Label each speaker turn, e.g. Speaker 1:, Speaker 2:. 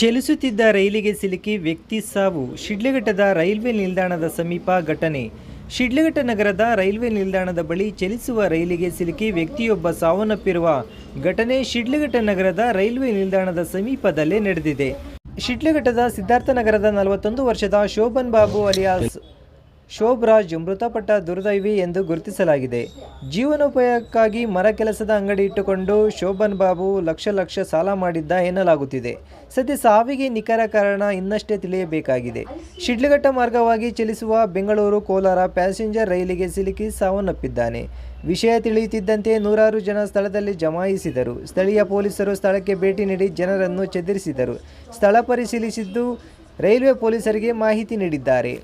Speaker 1: ಚಲಿಸುತ್ತಿದ್ದ ರೈಲಿಗೆ ಸಿಲುಕಿ ವ್ಯಕ್ತಿ ಸಾವು. ಶಿಡ್ಲಘಟ್ಟದ ರೈಲ್ವೆ ನಿಲ್ದಾಣದ ಸಮೀಪ ಘಟನೆ. ಶಿಡ್ಲಘಟ್ಟ ನಗರದ ರೈಲ್ವೆ ನಿಲ್ದಾಣದ ಬಳಿ ಚಲಿಸುವ ರೈಲಿಗೆ ಸಿಲುಕಿ ವ್ಯಕ್ತಿಯೊಬ್ಬ ಸಾವನ್ನಪ್ಪಿರುವ ಘಟನೆ ಶಿಡ್ಲಘಟ್ಟ ನಗರದ ರೈಲ್ವೆ ನಿಲ್ದಾಣದ ಸಮೀಪದಲ್ಲೇ ನಡೆದಿದೆ. ಶಿಡ್ಲಘಟ್ಟದ ಸಿದ್ಧಾರ್ಥ ನಗರದ ನಲವತ್ತೊಂದು ವರ್ಷದ ಶೋಭನ್ ಬಾಬು ಅಲಿಯಾಸ್ ಶೋಭರಾಜ್ ಮೃತಪಟ್ಟ ದುರ್ದೈವಿ ಎಂದು ಗುರುತಿಸಲಾಗಿದೆ. ಜೀವನೋಪಾಯಕ್ಕಾಗಿ ಮರ ಕೆಲಸದ ಅಂಗಡಿ ಇಟ್ಟುಕೊಂಡು ಶೋಭನ್ ಬಾಬು ಲಕ್ಷ ಲಕ್ಷ ಸಾಲ ಮಾಡಿದ್ದ ಎನ್ನಲಾಗುತ್ತಿದೆ. ಸದ್ಯ ಸಾವಿಗೆ ನಿಖರ ಕಾರಣ ಇನ್ನಷ್ಟೇ ತಿಳಿಯಬೇಕಾಗಿದೆ. ಶಿಡ್ಲಘಟ್ಟ ಮಾರ್ಗವಾಗಿ ಚಲಿಸುವ ಬೆಂಗಳೂರು ಕೋಲಾರ ಪ್ಯಾಸೆಂಜರ್ ರೈಲಿಗೆ ಸಿಲುಕಿ ಸಾವನ್ನಪ್ಪಿದ್ದಾನೆ. ವಿಷಯ ತಿಳಿಯುತ್ತಿದ್ದಂತೆ ನೂರಾರು ಜನ ಸ್ಥಳದಲ್ಲಿ ಜಮಾಯಿಸಿದರು. ಸ್ಥಳೀಯ ಪೊಲೀಸರು ಸ್ಥಳಕ್ಕೆ ಭೇಟಿ ನೀಡಿ ಜನರನ್ನು ಚೆದರಿಸಿದರು. ಸ್ಥಳ ಪರಿಶೀಲಿಸಿದ್ದು ರೈಲ್ವೆ ಪೊಲೀಸರಿಗೆ ಮಾಹಿತಿ ನೀಡಿದ್ದಾರೆ.